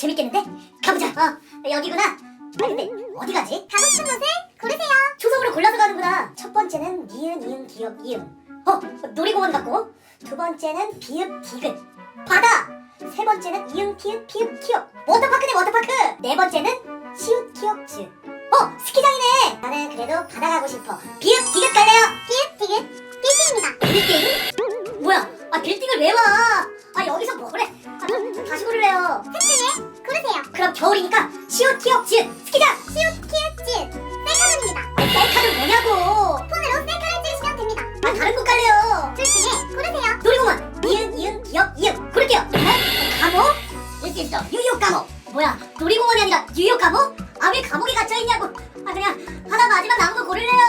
재밌겠는데? 가보자. 어, 여기구나. 아, 근데 어디 가지? 가고 싶은 곳을 고르세요. 초성으로 골라서 가는구나. 첫 번째는 니은, 이응, 기역, 이응. 어, 놀이공원 같고. 두 번째는 비읍, 디귿. 바다. 세 번째는 이응, 티읕, 피읍, 키역. 워터파크네, 워터파크. 네 번째는 시읒, 키역, 즈 어 스키장이네. 나는 그래도 바다 가고 싶어. 비읍, 디귿 갈래요. 비읍 디귿 빌딩입니다. 빌딩? 뭐야? 아 빌딩을 왜 와? 그럼 겨울이니까 시옷 키역 지 스키장. 시옷 키읔 지읒 셀카존입니다. 아, 셀카는 뭐냐고? 폰으로 셀카를 찍으시면 됩니다. 아 다른 곳 갈래요. 둘 중에 고르세요. 놀이공원 이응 이응 기역 이응 고를게요. 네? 감옥? 일수 있어. 뉴욕 감옥. 뭐야? 놀이공원이 아니라 뉴욕 감옥? 아 왜 감옥에 gat혀 있냐고? 아 그냥 하나 마지막 남은 거 고를래요.